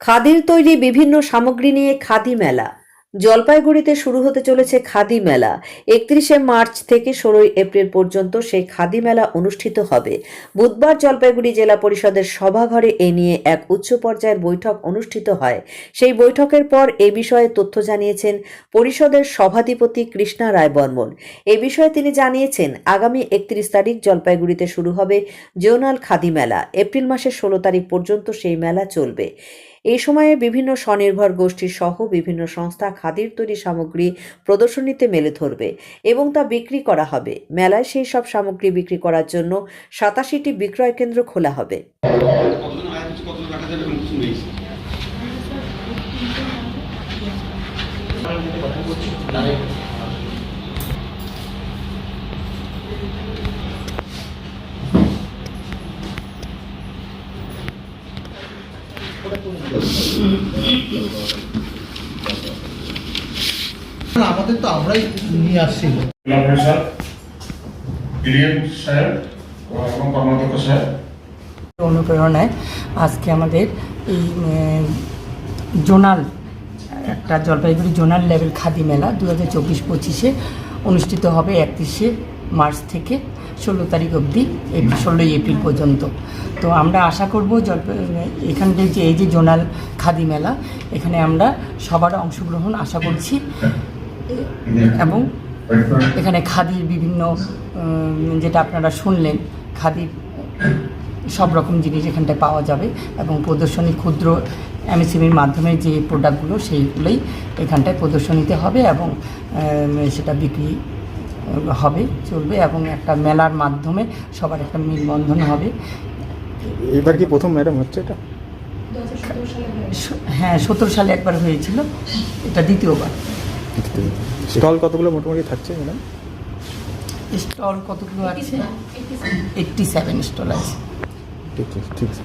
খাদির তৈরি বিভিন্ন সামগ্রী নিয়ে খাদি মেলা। জলপাইগুড়িতে শুরু হতে চলেছে খাদি মেলা। একত্রিশে মার্চ থেকে ষোলোই এপ্রিল পর্যন্ত সেই খাদি মেলা অনুষ্ঠিত হবে। বুধবার জলপাইগুড়ি জেলা পরিষদের সভাঘরে এ নিয়ে এক উচ্চ পর্যায়ের বৈঠক অনুষ্ঠিত হয়। সেই বৈঠকের পর এ বিষয়ে তথ্য জানিয়েছেন পরিষদের সভাধিপতি কৃষ্ণা রায় বর্মন এ বিষয়ে তিনি জানিয়েছেন, আগামী একত্রিশ তারিখ জলপাইগুড়িতে শুরু হবে জোনাল খাদি মেলা। এপ্রিল মাসের ষোলো তারিখ পর্যন্ত সেই মেলা চলবে। এই সময়ে বিভিন্ন স্বনির্ভর গোষ্ঠী সহ বিভিন্ন সংস্থা খাদির তৈরি সামগ্রী প্রদর্শনীতে মেলে ধরবে এবং তা বিক্রি করা হবে। মেলায় সেই সব সামগ্রী বিক্রি করার জন্য সাতাশিটি বিক্রয় কেন্দ্র খোলা হবে। আমাদের তো আমরাই নিয়ে আসছি অনুপ্রেরণায় আজকে আমাদের এই জোনাল একটা জলপাইগুড়ি জোনাল লেভেল খাদি মেলা দু হাজার চব্বিশ পঁচিশে অনুষ্ঠিত হবে একত্রিশে মার্চ থেকে ষোলো তারিখ অবধি ষোলোই এপ্রিল পর্যন্ত। তো আমরা আশা করব এখানকার যে এই যে জোনাল খাদি মেলা, এখানে আমরা সবার অংশগ্রহণ আশা করছি। এবং এখানে খাদির বিভিন্ন যেটা আপনারা শুনলেন, খাদির সব রকম জিনিস এখানটায় পাওয়া যাবে এবং প্রদর্শনী ক্ষুদ্র এমএসএমির মাধ্যমে যে প্রোডাক্টগুলো সেইগুলোই এখানটায় প্রদর্শনীতে হবে এবং সেটা বিক্রি হবে চলবে এবং একটা মেলার মাধ্যমে সবার একটা মিলবন্ধন হবে। এবার কি প্রথম ম্যাডাম হচ্ছে এটা? হ্যাঁ সতেরো সালে একবার হয়েছিল এটা দ্বিতীয়বার। স্টল কতগুলো মোটামুটি থাকছে ম্যাডাম? স্টল কতগুলো আছে? এইটটি সেভেন স্টল আছে। ঠিক আছে ঠিক আছে।